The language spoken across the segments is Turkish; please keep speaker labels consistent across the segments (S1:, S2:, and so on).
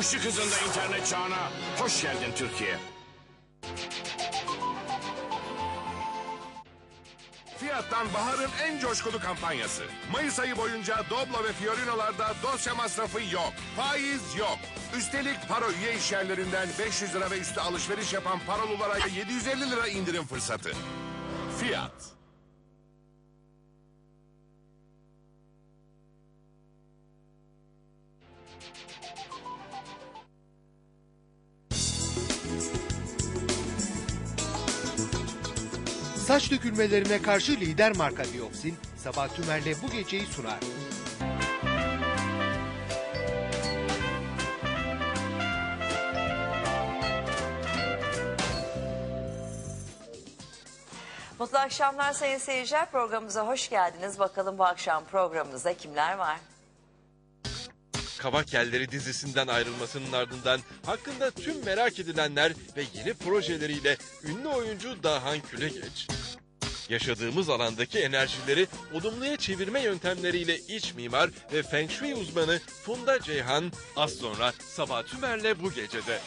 S1: Işık hızında internet çağına hoş geldin Türkiye.
S2: Fiyat'tan baharın en coşkulu kampanyası. Mayıs ayı boyunca Doblo ve Fiorino'larda dosya masrafı yok. Faiz yok. Üstelik Paro üye işyerlerinden 500 lira ve üstü alışveriş yapan parolulara 750 lira indirim fırsatı. Fiyat.
S3: Saç dökülmelerine karşı lider marka Dioksin, Sabah Tümer'le bu geceyi sunar.
S4: Mutlu akşamlar sayın seyirciler. Programımıza hoş geldiniz. Bakalım bu akşam programımızda kimler var?
S5: Kavak Yelleri dizisinden ayrılmasının ardından hakkında tüm merak edilenler ve yeni projeleriyle ünlü oyuncu Dahan Külegeç. Yaşadığımız alandaki enerjileri olumluya çevirme yöntemleriyle iç mimar ve Feng Shui uzmanı Funda Ceyhan az sonra Sabah Tümer'le bu gecede.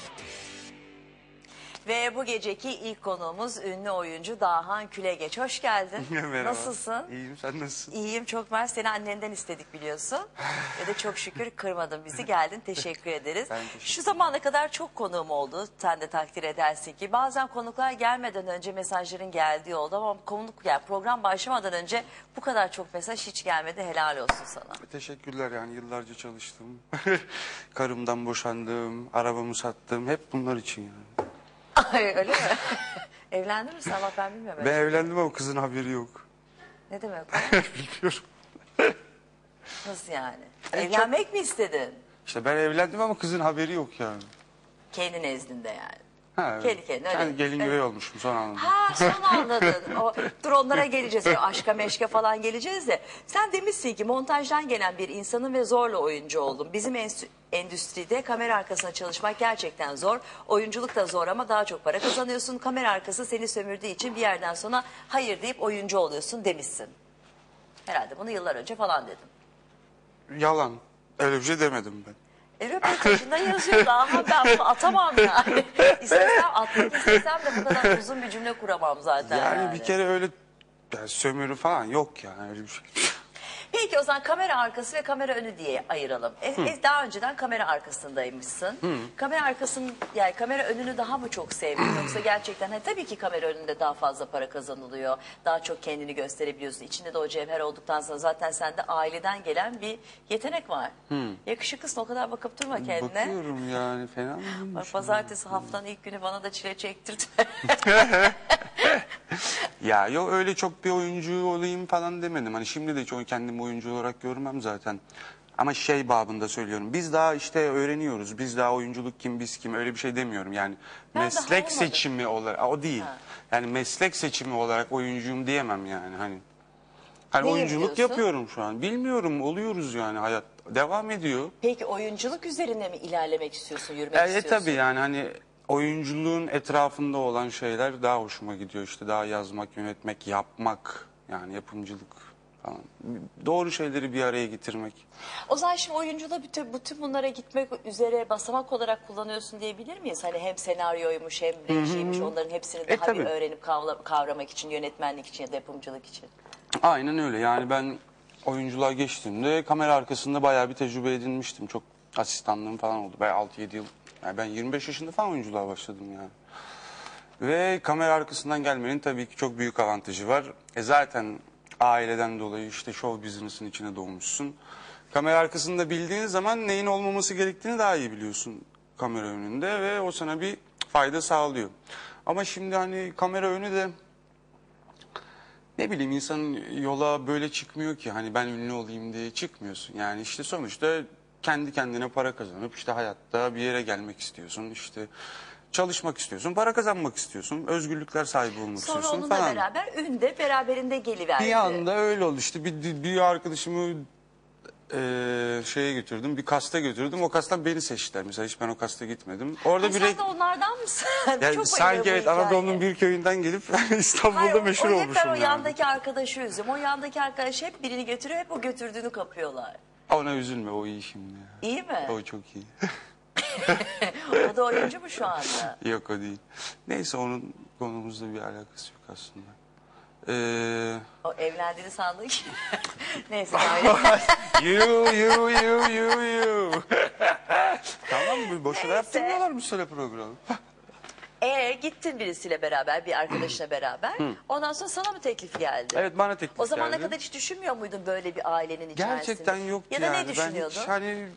S4: Ve bu geceki ilk konuğumuz ünlü oyuncu Dahan Külegeç. Hoş geldin.
S6: Merhaba.
S4: Nasılsın?
S6: İyiyim sen nasılsın?
S4: İyiyim çok ben seni annenden istedik biliyorsun. Ve de çok şükür kırmadın bizi geldin teşekkür ederiz.
S6: Ben teşekkür
S4: Şu zamana kadar çok konuğum oldu sen de takdir edersin ki. Bazen konuklar gelmeden önce mesajların geldiği oldu ama konuk yani program başlamadan önce bu kadar çok mesaj hiç gelmedi helal olsun sana.
S6: Teşekkürler yani yıllarca çalıştım. Karımdan boşandım, arabamı sattım. Hep bunlar için yani.
S4: Öyle mi? Evlendin mi sen? Allah ben bilmiyorum.
S6: Ben evlendim ama kızın haberi yok.
S4: Ne demek o?
S6: Bilmiyorum.
S4: Nasıl yani?
S6: En
S4: Evlenmek mi istedin?
S6: İşte ben evlendim ama kızın haberi yok yani.
S4: Kendi nezdinde yani.
S6: Ha, evet.
S4: Kendi kendine öyle.
S6: Ben gelin
S4: Evet.
S6: güvey olmuşum son anlamda.
S4: Ha son anladın. O, dur onlara geleceğiz. O Aşka meşke falan geleceğiz de. Sen demişsin ki montajdan gelen bir insanın ve zorla oyuncu oldum. Bizim endüstride kamera arkasına çalışmak gerçekten zor. Oyunculuk da zor ama daha çok para kazanıyorsun. Kamera arkası seni sömürdüğü için bir yerden sonra hayır deyip oyuncu oluyorsun demişsin. Herhalde bunu yıllar önce falan dedim.
S6: Yalan. Öyle bir şey demedim ben.
S4: E, röportajında yazıyordu ama ben bunu atamam yani. İstesem atmak istesem de bu kadar uzun bir cümle kuramam zaten.
S6: Yani,
S4: Yani,
S6: bir kere öyle yani sömürü falan yok yani öyle bir şey.
S4: Peki o zaman kamera arkası ve kamera önü diye ayıralım. E, e, daha önceden kamera arkasındaymışsın. Kamera arkasının yani kamera önünü daha mı çok sevdin yoksa gerçekten hani tabii ki kamera önünde daha fazla para kazanılıyor. Daha çok kendini gösterebiliyorsun. İçinde de o cevher olduktan sonra zaten sende aileden gelen bir yetenek var. Yakışıklısın o kadar bakıp durma kendine.
S6: Bakıyorum yani fena mı?
S4: Bak, Pazartesi haftanın ilk günü bana da çile çektirdi.
S6: Ya yok öyle çok bir oyuncu olayım falan demedim. Hani şimdi de çok kendimi oyuncu olarak görmem zaten. Ama şey babında söylüyorum. Biz daha işte öğreniyoruz. Biz daha oyunculuk kim biz kim öyle bir şey demiyorum. Yani
S4: Ben
S6: meslek seçimi olarak o değil. Yani meslek seçimi olarak oyuncuyum diyemem yani. Hani hani
S4: Ne
S6: oyunculuk
S4: yapıyorsun?
S6: yapıyorum şu an. Bilmiyorum oluyoruz yani hayat devam ediyor.
S4: Peki oyunculuk üzerine mi ilerlemek istiyorsun, yürümek
S6: E, e
S4: istiyorsun?
S6: tabii yani hani oyunculuğun etrafında olan şeyler daha hoşuma gidiyor işte daha yazmak, yönetmek, yapmak yani yapımcılık falan. Doğru şeyleri bir araya getirmek.
S4: O zaman şimdi oyunculuğu bütün, bütün bunlara gitmek üzere basamak olarak kullanıyorsun diyebilir miyiz? Hani hem senaryoymuş hem rejiymiş onların hepsini
S6: E,
S4: daha bir
S6: tabii.
S4: öğrenip kavla- kavramak için, yönetmenlik için ya da yapımcılık için.
S6: Aynen öyle yani ben oyunculuğa geçtiğimde kamera arkasında bayağı bir tecrübe edinmiştim. Çok asistanlığım falan oldu. Ben 6-7 yıl yani ben 25 yaşında falan oyunculuğa başladım yani. Ve kamera arkasından gelmenin tabii ki çok büyük avantajı var. E zaten aileden dolayı işte show business'ın içine doğmuşsun. Kamera arkasında bildiğin zaman neyin olmaması gerektiğini daha iyi biliyorsun kamera önünde ve o sana bir fayda sağlıyor. Ama şimdi hani kamera önü de ne bileyim insan yola böyle çıkmıyor ki hani ben ünlü olayım diye çıkmıyorsun. Yani işte sonuçta kendi kendine para kazanıp işte hayatta bir yere gelmek istiyorsun. işte çalışmak istiyorsun, para kazanmak istiyorsun, özgürlükler sahibi olmak
S4: Sonra
S6: istiyorsun
S4: onunla
S6: falan.
S4: beraber ün de beraberinde geliverdi.
S6: Bir anda öyle oldu işte bir, bir arkadaşımı eee, şeye götürdüm, bir kasta götürdüm. O kastan beni seçtiler mesela hiç ben o kasta gitmedim. Orada
S4: Ha,
S6: bir
S4: sen de onlardan mısın?
S6: yani
S4: Çok
S6: sanki evet. Anadolu'nun bir köyünden gelip İstanbul'da meşhur
S4: o hep
S6: olmuşum
S4: ben o
S6: yani.
S4: yandaki arkadaşı üzüm. O yandaki arkadaş hep birini götürüyor, hep o götürdüğünü kapıyorlar.
S6: Ona üzülme o iyi şimdi. ya.
S4: İyi mi?
S6: O çok iyi.
S4: O da oyuncu mu şu anda?
S6: yok o değil. Neyse onun konumuzla bir alakası yok aslında. Ee,
S4: O evlendiğini sandık. Neyse öyle.
S6: you you you you you. tamam mı? Boşuna
S4: Neyse.
S6: yaptırmıyorlar mı söyle programı?
S4: E gittin birisiyle beraber, bir arkadaşla beraber. Ondan sonra sana mı teklif geldi?
S6: evet bana teklif
S4: O zamana
S6: geldi.
S4: kadar hiç düşünmüyor muydun böyle bir ailenin içerisinde?
S6: Gerçekten yoktu
S4: Ya da
S6: yani.
S4: ne düşünüyordun?
S6: Ben hiç hani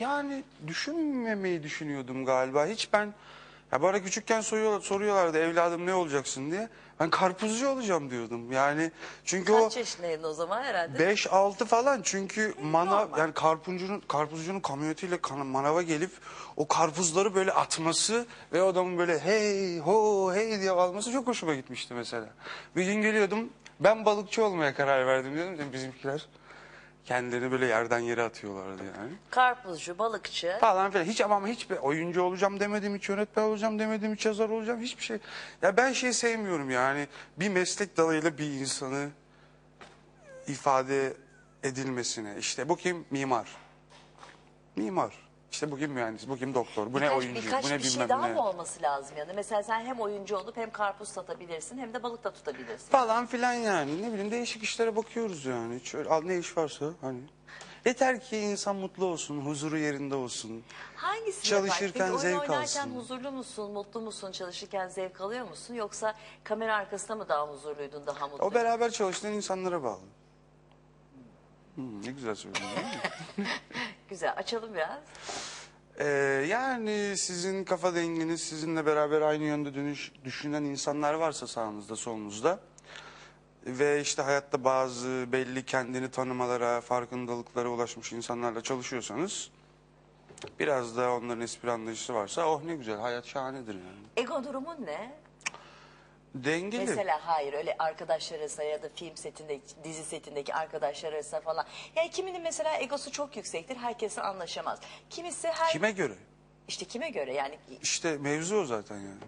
S6: yani düşünmemeyi düşünüyordum galiba. Hiç ben ya bana küçükken soruyorlar, soruyorlardı evladım ne olacaksın diye. Ben karpuzcu olacağım diyordum. Yani çünkü o
S4: Kaç yaşındaydın o zaman herhalde?
S6: 5-6 falan çünkü manav yani karpuncunun karpuzcunun kamyonetiyle kan- manava gelip o karpuzları böyle atması ve adamın böyle hey ho hey diye alması çok hoşuma gitmişti mesela. Bir gün geliyordum ben balıkçı olmaya karar verdim dedim de bizimkiler kendilerini böyle yerden yere atıyorlardı yani.
S4: Karpuzcu, balıkçı.
S6: Falan filan hiç ama hiç bir oyuncu olacağım demedim hiç yönetmen olacağım demedim hiç yazar olacağım hiçbir şey. Ya ben şey sevmiyorum yani bir meslek dalıyla bir insanı ifade edilmesine. İşte bu kim? Mimar. Mimar. İşte bu kim mühendis, bu kim doktor, bu ne
S4: Birkaç,
S6: oyuncu,
S4: birkaç
S6: bu ne
S4: bir şey
S6: bilmem
S4: daha
S6: ne.
S4: mı olması lazım yani? Mesela sen hem oyuncu olup hem karpuz satabilirsin hem de balık da tutabilirsin.
S6: Falan filan yani. Ne bileyim değişik işlere bakıyoruz yani. Al ne iş varsa hani. Yeter ki insan mutlu olsun, huzuru yerinde olsun.
S4: Hangisi
S6: Çalışırken?
S4: Peki oyun
S6: zevk
S4: oynarken
S6: alsın.
S4: huzurlu musun, mutlu musun, çalışırken zevk alıyor musun? Yoksa kamera arkasında mı daha huzurluydun, daha mutluydun?
S6: O beraber çalıştığın insanlara bağlı. Hmm, ne güzel söyledin değil mi?
S4: Güzel, açalım biraz.
S6: Ee, yani sizin kafa denginiz, sizinle beraber aynı yönde dönüş, düşünen insanlar varsa sağınızda, solunuzda ve işte hayatta bazı belli kendini tanımalara, farkındalıklara ulaşmış insanlarla çalışıyorsanız biraz da onların espri anlayışı varsa oh ne güzel, hayat şahanedir yani.
S4: Ego durumun ne?
S6: Dengeli.
S4: Mesela hayır öyle arkadaşlar arasında ya da film setinde, dizi setindeki arkadaşlar arasında falan. Yani kiminin mesela egosu çok yüksektir, herkese anlaşamaz. Kimisi her...
S6: Kime göre?
S4: İşte kime göre yani
S6: İşte mevzu o zaten yani.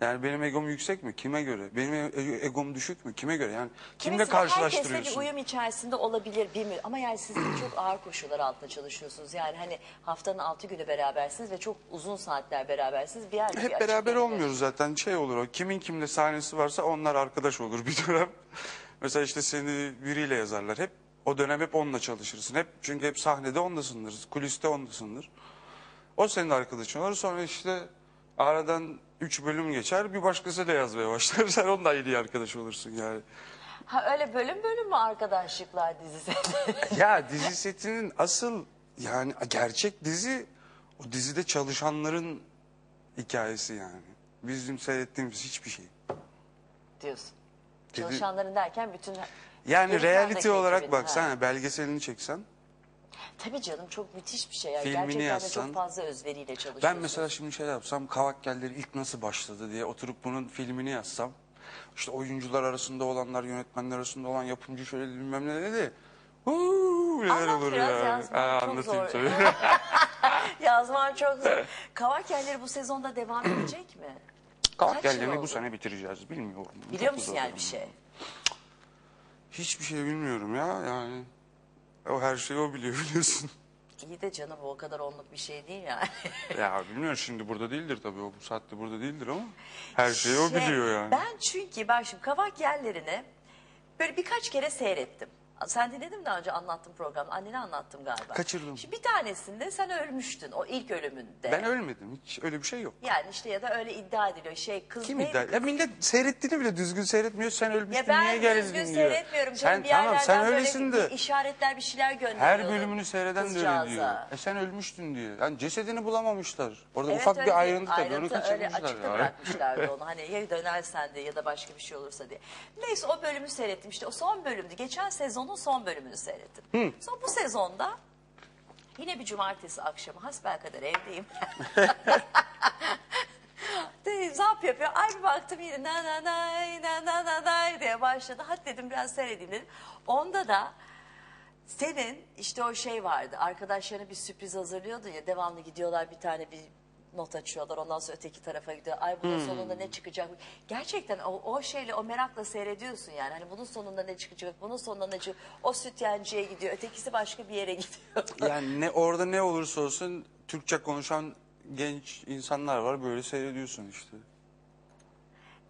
S6: Yani benim egom yüksek mi? Kime göre? Benim e- egom düşük mü? Kime göre? Yani kimle
S4: Kimisi de Herkesle
S6: karşılaştırıyorsun?
S4: bir uyum içerisinde olabilir bir mü- Ama yani siz çok ağır koşullar altında çalışıyorsunuz. Yani hani haftanın altı günü berabersiniz ve çok uzun saatler berabersiniz. Bir yerde bir
S6: Hep
S4: açık
S6: beraber
S4: yerde.
S6: olmuyoruz zaten. Şey olur o. Kimin kimle sahnesi varsa onlar arkadaş olur bir dönem. Mesela işte seni biriyle yazarlar. Hep o dönem hep onunla çalışırsın. Hep çünkü hep sahnede ondasındır. Kuliste ondasındır. O senin arkadaşın olur. Sonra işte aradan üç bölüm geçer. Bir başkasıyla yazmaya başlar. Sen onunla iyi arkadaş olursun yani.
S4: Ha öyle bölüm bölüm mü arkadaşlıklar dizisi?
S6: Ya dizi setinin asıl yani gerçek dizi o dizide çalışanların hikayesi yani. Bizim seyrettiğimiz hiçbir şey.
S4: diyorsun.
S6: Dedi-
S4: Çalışanların derken bütün...
S6: Yani reality olarak baksana belgeselini çeksen.
S4: Tabii canım çok müthiş bir şey. Yani.
S6: Filmini
S4: Gerçekten de
S6: yazsan-
S4: çok fazla özveriyle çalışıyorsun.
S6: Ben mesela şimdi şey yapsam Kavakgelleri ilk nasıl başladı diye oturup bunun filmini yazsam. işte oyuncular arasında olanlar, yönetmenler arasında olan yapımcı şöyle bilmem ne dedi. Huu, neler
S4: Anlat
S6: olur
S4: biraz,
S6: ya.
S4: yazman
S6: Ha,
S4: çok
S6: anlatayım
S4: zor.
S6: tabii.
S4: Yazman çok zor. Kavak yerleri bu sezonda devam edecek mi?
S6: Kavakgellerini
S4: oldu?
S6: bu sene bitireceğiz bilmiyorum.
S4: Biliyor
S6: Çok
S4: musun
S6: zor
S4: yani bir şey?
S6: Hiçbir şey bilmiyorum ya yani. O her şeyi o biliyor biliyorsun.
S4: İyi de canım o kadar onluk bir şey değil yani.
S6: ya bilmiyorum şimdi burada değildir tabii o bu saatte burada değildir ama her şeyi o
S4: Şey,
S6: biliyor yani.
S4: Ben çünkü ben şimdi kavak yerlerini böyle birkaç kere seyrettim. Sen dinledin mi daha önce anlattım programda? Annene anlattım galiba.
S6: Kaçırdım.
S4: Şimdi bir tanesinde sen ölmüştün o ilk ölümünde.
S6: Ben ölmedim hiç öyle bir şey yok.
S4: Yani işte ya da öyle iddia ediliyor. Şey kız
S6: Kim
S4: neydi
S6: iddia? Ya millet seyrettiğini bile düzgün seyretmiyor. Sen ölmüşsün
S4: Ya ben
S6: niye geldin
S4: düzgün
S6: diyor.
S4: seyretmiyorum canım.
S6: Sen
S4: bir
S6: tamam
S4: yerlerden
S6: sen
S4: böyle
S6: öylesin
S4: bir-
S6: de.
S4: bir işaretler bir şeyler
S6: Her
S4: gönderiyordu.
S6: bölümünü seyreden de öyle
S4: kızcağıza.
S6: diyor. E sen ölmüştün diyor. Yani cesedini bulamamışlar. Orada
S4: Evet,
S6: ufak
S4: öyle
S6: bir ayrıntı tabii onu
S4: öyle
S6: kaçırmışlar.
S4: açıkta
S6: ya.
S4: bırakmışlardı onu. Hani ya dönersen diye ya da başka bir şey olursa diye. Neyse o bölümü seyrettim. İşte o son bölümdü. Geçen sezonun son bölümünü seyrettim. Sonra bu sezonda yine bir cumartesi akşamı hasbelkader evdeyim. De, zap yapıyor. Ay bir baktım yine na na nay na na na nay diye başladı. Hadi dedim biraz seyredeyim dedim. Onda da senin işte o şey vardı. Arkadaşlarına bir sürpriz hazırlıyordu ya. Devamlı gidiyorlar bir tane bir not açıyorlar. Ondan sonra öteki tarafa gidiyor. Ay bunun sonunda ne çıkacak? Gerçekten o, o şeyle o merakla seyrediyorsun yani. Hani bunun sonunda ne çıkacak? Bunun sonunda ne çıkacak? O sütyenciye gidiyor. Ötekisi başka bir yere gidiyor.
S6: Yani ne orada ne olursa olsun Türkçe konuşan genç insanlar var böyle seyrediyorsun işte.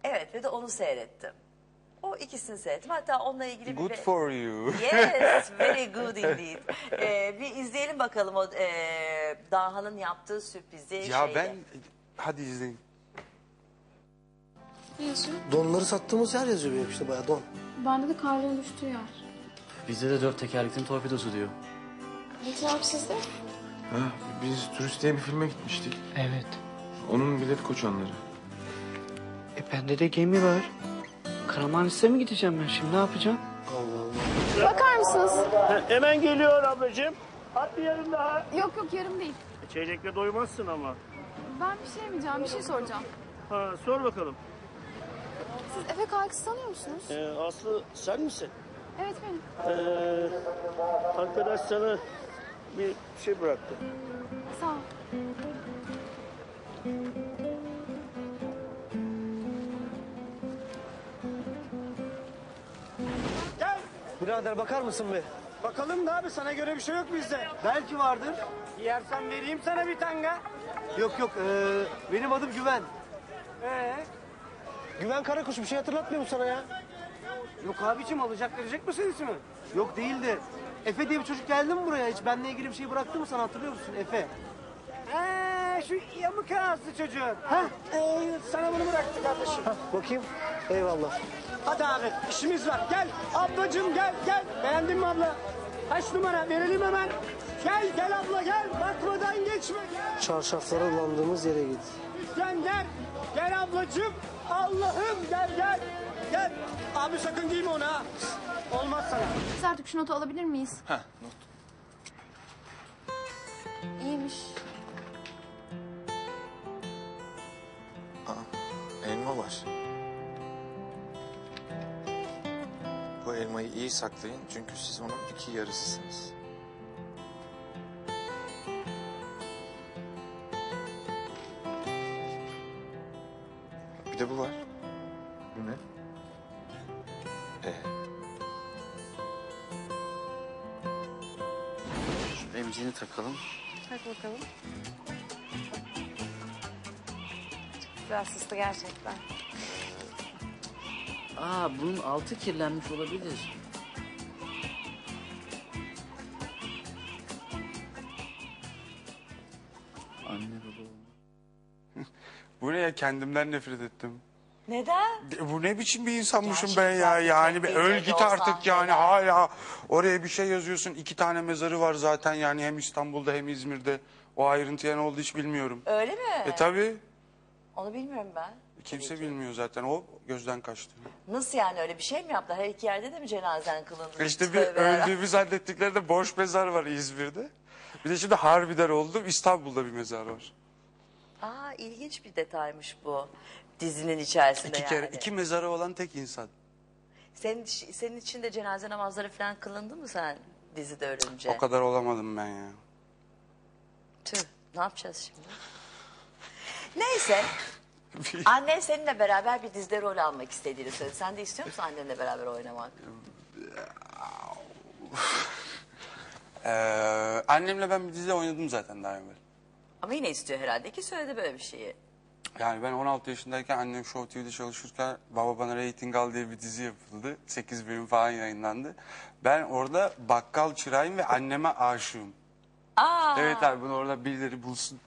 S4: evet ve de onu seyrettim. O ikisini seyrettim. Hatta onunla ilgili
S6: Good
S4: bir...
S6: for you.
S4: Yes, very good indeed. Ee, bir izleyelim bakalım o e, Daha'nın yaptığı sürprizi.
S6: ya
S4: şeyde.
S6: ben hadi izleyin.
S7: Ne yazıyor?
S8: Donları sattığımız yer yazıyor benim işte bayağı don.
S7: Bende de karların düştüğü yer.
S9: Bizde de dört tekerlekli torpidosu diyor.
S7: Abi sizde?
S10: Ha, biz turist diye bir filme gitmiştik.
S9: Evet.
S10: Onun bilet koçanları.
S9: E bende de gemi var. Karamanlis'e mi gideceğim ben şimdi ne yapacağım?
S7: Bakar mısınız?
S11: Hemen geliyor ablacığım. Bir yarım daha.
S7: Yok yok yarım değil.
S11: Çeyrekle doymazsın ama.
S7: Ben bir şey yemeyeceğim, bir şey soracağım.
S11: Ha, sor bakalım.
S7: Siz Efe Kalkıs'ı tanıyor musunuz?
S11: Ee, Aslı sen misin?
S7: Evet benim.
S11: Ee, arkadaş sana bir şey bıraktı.
S7: Sağ ol.
S11: Gel.
S8: Birader bakar mısın be?
S11: Bakalım da abi sana göre bir şey yok bizde.
S8: Belki vardır.
S11: Yersen vereyim sana bir tanga.
S8: Yok yok ee, benim adım Güven.
S11: Ee,
S8: Güven Karakuş bir şey hatırlatmıyor mu sana ya?
S11: yok abicim alacak verecek misin ismi?
S8: Yok değil de Efe diye bir çocuk geldi mi buraya hiç? Benle ilgili bir şey bıraktı mı sana hatırlıyor musun Efe?
S11: Ee, şu yamuk ağızlı çocuğun. Ha? Ee, sana bunu bıraktı kardeşim.
S8: Bakayım. Eyvallah.
S11: Hadi abi işimiz var. Gel ablacığım gel gel. Beğendin mi abla? Kaç numara verelim hemen. Gel gel abla gel. Bakmadan geçme. Gel.
S8: Çarşaflara dolandığımız yere git.
S11: Lütfen gel. Gel ablacığım. Allah'ım gel gel. Gel. Abi sakın giyme onu ha. Olmaz sana.
S7: Biz artık şu notu alabilir miyiz?
S10: Ha, not.
S7: İyiymiş.
S10: Aa, elma var. Bu elmayı iyi saklayın çünkü siz onun iki yarısısınız. Bir de bu var. Bu ne? E.
S9: Şu emziğini takalım.
S7: Tak bakalım. Güzel süslü gerçekten.
S9: Aa bunun altı kirlenmiş olabilir. Anne baba.
S6: Bu ne ya kendimden nefret ettim.
S4: Neden?
S6: Bu ne biçim bir insanmışım
S4: Gerçekten
S6: ben ya yani bir öl git artık yani
S4: neler.
S6: hala oraya bir şey yazıyorsun iki tane mezarı var zaten yani hem İstanbul'da hem İzmir'de o ayrıntıya ne oldu hiç bilmiyorum.
S4: Öyle mi?
S6: E tabi
S4: Onu bilmiyorum ben.
S6: Kimse bilmiyor zaten o gözden kaçtı.
S4: Nasıl yani öyle bir şey mi yaptılar? Her iki yerde de mi cenazen kılındı?
S6: İşte bir
S4: Tövbe yarabbim.
S6: öldüğümü zannettiklerinde boş mezar var İzmir'de. Bir de şimdi harbiden oldum İstanbul'da bir mezar var.
S4: Aa ilginç bir detaymış bu dizinin içerisinde
S6: İki
S4: yani.
S6: kere iki mezarı olan tek insan.
S4: Senin, senin için de cenaze namazları falan kılındı mı sen dizide ölünce?
S6: O kadar olamadım ben ya.
S4: Tüh ne yapacağız şimdi? Neyse. Annen seninle beraber bir dizide rol almak istediğini söyledi. Sen de istiyor musun annenle beraber oynamak?
S6: Ee, annemle ben bir dizide oynadım zaten daha evvel.
S4: Ama yine istiyor herhalde ki söyledi böyle bir şeyi.
S6: Yani ben 16 yaşındayken annem Show TV'de çalışırken Baba Bana Rating Al diye bir dizi yapıldı. 8 bölüm falan yayınlandı. Ben orada bakkal çırağıyım ve anneme aşığım.
S4: Aa,
S6: Evet abi bunu orada birileri bulsun.